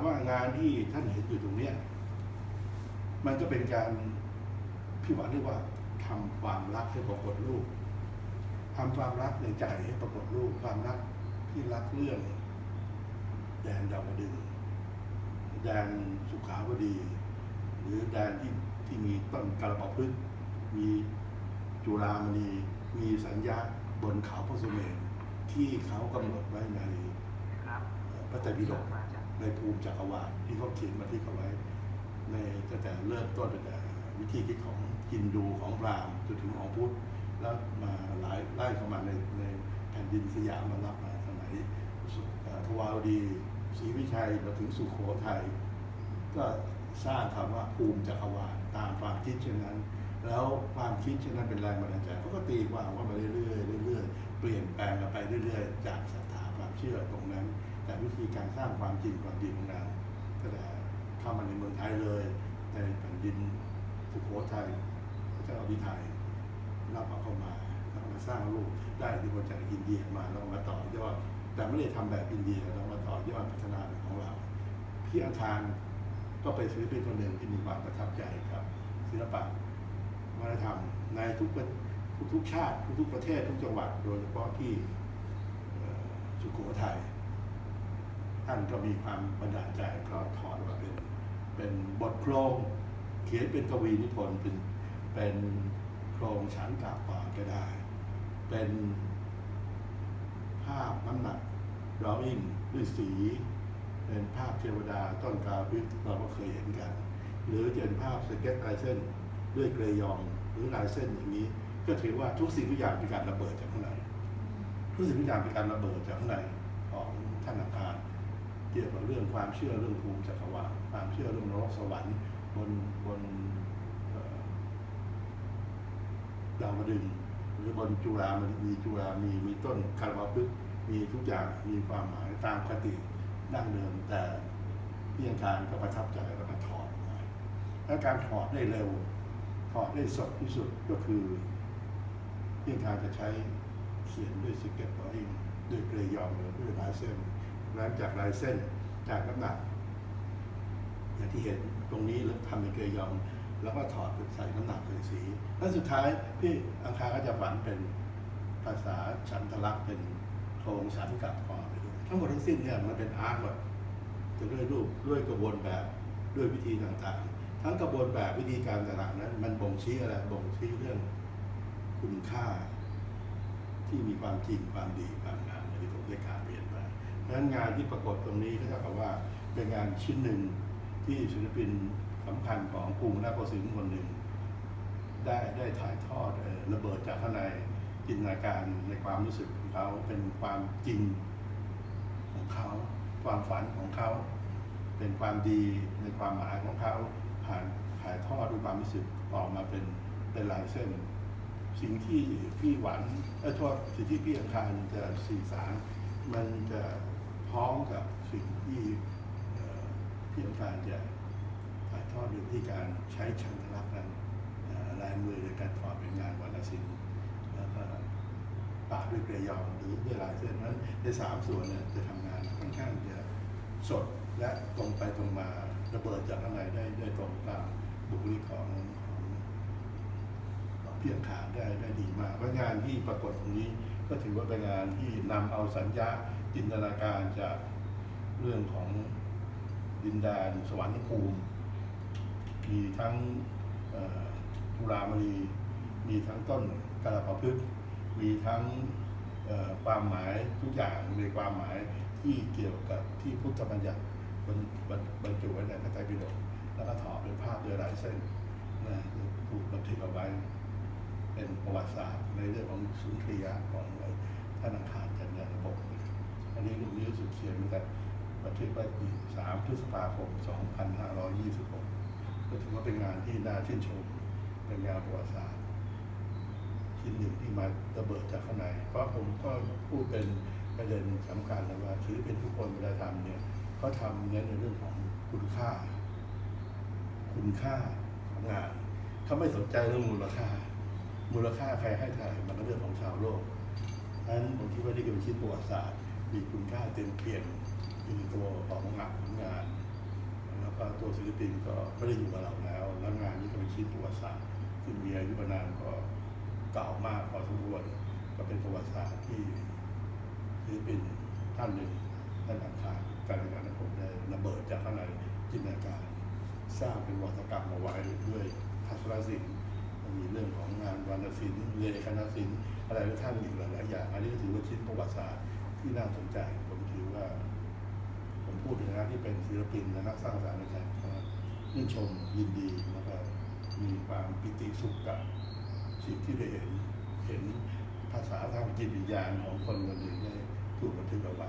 ามว่างานที่ท่านเห็นอยู่ตรงเนี้ยมันก็เป็นการพี่หวานเรียกว่าทำความรักให้ปรากฏรูปทำความรักในใจให้ปรากฏรูปความรักที่รักเรื่อง แดนดาวดึงส์แดนสุขาวดี หรือแดนที่ที่มีต้นกระปะพฤกษ์มีจุฬามณีมีสัญญาบนเขาพระสุเมรุที่เขากำหนดไว้ในครับเอ่อพระไตรปิฎกมาจาก ในภูมิจักรวาลที่เขาเขียนมาที่เขาไว้ ในตั้งแต่เริ่มต้นตั้งแต่วิธีคิดของฮินดูของพราหมณ์จนถึงของพุทธแล้วมาหลายไล่เข้ามาในในแผ่นดินสยามมารับมาสมัยทวารวดีศรีวิชัยมาถึงสุโขทัยก็สร้างคำว่าภูมิจักรวาลตามความคิดเช่นนั้น แล้วความคิดเช่นนั้นเป็นแรงบันดาลใจเขาก็ตีความว่ามาเรื่อยๆเรื่อยๆเปลี่ยนแปลงกันไปเรื่อยๆ จากศรัทธาความเชื่อตรงนั้น แต่วิธีการสร้างความจริงความดีของนางก็แต่เข้ามาในเมืองไทยเลยในแผ่นดินสุโขทัยพระเจ้าอภิไทยรับเอาเข้ามาแล้วมาสร้างรูปได้อิที่มาจากอินเดียมาแล้วมาต่อยอดแต่ไม่ได้ทำแบบอินเดียเรามาต่อยอดพัฒนาของเราพี่อาคารก็เป็นศิลปินคนหนึ่งที่มีความประทับใจกับศิลปะวัฒนธรรมในทุกประทุกชาติทุกประเทศทุกจังหวัดโดยเฉพาะที่สุโขทัย ท่านก็มีความบันดาลใจก็ถอดมาเป็นเป็นบทโครงเขียนเป็นกวีนิพนธ์เป็นเป็นโครงฉันกาบความก็ได้ เป็นภาพน้ำหนักดรออิ่งด้วยสี เป็นภาพเทวดาต้นกาวิกเราก็เคยเห็นกัน หรือจะเป็นภาพสเก็ตลายเส้นด้วยเกรยองหรือลายเส้นอย่างนี้ ก็ถือว่าทุกสิ่งทุกอย่างเป็นการระเบิดจากข้างในทุกสิ่งทุกอย่างเป็นการระเบิดจากข้างในของท่านอาคาร เกี่ยวกับเรื่องความเชื่อเรื่องภูมิจักรวาลความเชื่อเรื่องนรกสวรรค์บนบนเอ่อดาวดึงหรือบนจุฬามันมีจุฬามีมีต้นคาราบาพึกษ์มีทุกอย่างมีความหมายตามคติดั้งเดิม แต่เพียงคารก็ประทับใจแล้วก็ถอดออกมาและการถอดได้เร็ว ถอดได้สดที่สุดก็คือเพียงคารจะใช้เขียนด้วยสเก็ตบอร์ดิ้งด้วยเกรยองหรือด้วยลายเส้น หลังจากลายเส้นจากน้ำหนักอย่างที่เห็นตรงนี้แล้วทำเป็นเกรยอง แล้วก็ถอดใส่น้ำหนักเป็นสีแล้วสุดท้ายพี่อังคารก็จะฝันเป็นภาษาฉันทลักษณ์เป็นโครงฉันกับคอไปด้วยทั้งหมดทั้งสิ้นเนี่ยมันเป็นอาร์ตหมดจะด้วยรูปด้วยกระบวนแบบด้วยวิธีต่างๆ ทั้งกระบวนแบบวิธีการต่างๆนั้นมันบ่งชี้อะไรบ่งชี้เรื่องคุณค่า ที่มีความจริงความดีความงามที่ผมได้กล่าวเรียนไป นั้นงานที่ปรากฏตรงนี้ก็เท่ากับว่าเป็นงานชิ้นหนึ่งที่ศิลปินสำคัญของกรุงนาโกสินทร์คนหนึ่ง ได้ได้ถ่ายทอดระเบิดจากข้างในจินตนาการในความรู้สึกของเขาเป็นความจริงของเขา ความฝันของเขา เป็นความดีในความหมายของเขาผ่านถ่ายทอดด้วยความรู้สึกออกมาเป็นเป็นลายเส้น สิ่งที่พี่หวันเออโทษสิ่งที่พี่อังคารจะสื่อสารมันจะ พ้องกับสิ่งที่เอ่อพี่อังคารจะถ่ายทอดด้วยที่การใช้ชันทลักษณ์นั้นลายมือในการถอดเป็นงานวรรณศิลป์แล้วก็ปาดด้วยกระยองหรือด้วยลายเส้นนั้นในสามส่วนเนี่ยจะทำงานค่อนข้างจะสดและตรงไปตรงมาระเบิดจากข้างในได้ได้ตรงตามบุคลิกของของเพียงขาได้ได้ดีมากเพราะงานที่ปรากฏตรงนี้ก็ถือว่าเป็นงานที่นำเอาสัญญา จินตนาการจากเรื่องของดินแดนสวรรค์ภูมิ มีทั้งเอ่อจุฬามณีมีทั้งต้นกระปะพฤกมีทั้งความหมายทุกอย่างมีความหมายที่เกี่ยวกับที่พุทธบัญญัติบรรบรรจุไว้ในพระไตรปิฎกแล้วก็ถอดเป็นภาพด้วยลายเส้นนะถูกบันทึกเอาไว้ เป็นประวัติศาสตร์ในเรื่องของสุนทรียะของท่านอังคารจันทร์ระบบ นนี้ลูกนี้รู้สึกเขียนตั้งแต่บันทึกไว้ปี3พฤษภาคม 2526 ก็ถือว่าเป็นงานที่น่าชื่นชม เป็นงานประวัติศาสตร์ชิ้นหนึ่งที่มาระเบิดจากข้างใน เพราะผมก็พูดเป็นประเด็นสำคัญนะว่าศิลปินทุกคนเวลาทำเนี่ยเขาทำเน้นในเรื่องของคุณค่า คุณค่าของงานเขาไม่สนใจเรื่องมูลค่า มูลค่าใครให้เท่าไหร่มันก็เรื่องของชาวโลกนั้นผมคิดว่านี่เป็นชิ้นประวัติศาสตร์ มีคุณค่าเต็มเปี่ยมอยู่ในตัวของงานของงานตัวศิลปินก็ไม่ได้อยู่กับเราแล้ว แล้วงานนี้ก็เป็นชิ้นประวัติศาสตร์ซึ่งมีอายุนานก็เก่ามากพอสมควรก็เป็นประวัติศาสตร์ที่ศิลปินท่านหนึ่งท่านอังคารการในการผมได้ระเบิดจากข้างในจินตนาการ สร้างเป็นวัฒกรรมเอาไว้ด้วยทัศนศิลป์มีเรื่องของงานวรรณศิลป์เลขนศิลป์อะไรที่ท่านอีกหลายๆอย่าง อันนี้ก็ถือว่าชิ้นประวัติศาสตร์ ที่น่าสนใจ ผมถือว่า ผมพูดในฐานะที่เป็นศิลปินและนักสร้างสรรค์นะครับชื่นชมยินดีแล้วก็มีความปิติสุขกับสิ่งที่ได้เห็นเห็นภาษาทางจิตวิญญาณของคนคนหนึ่งได้ถูกบันทึกเอาไว้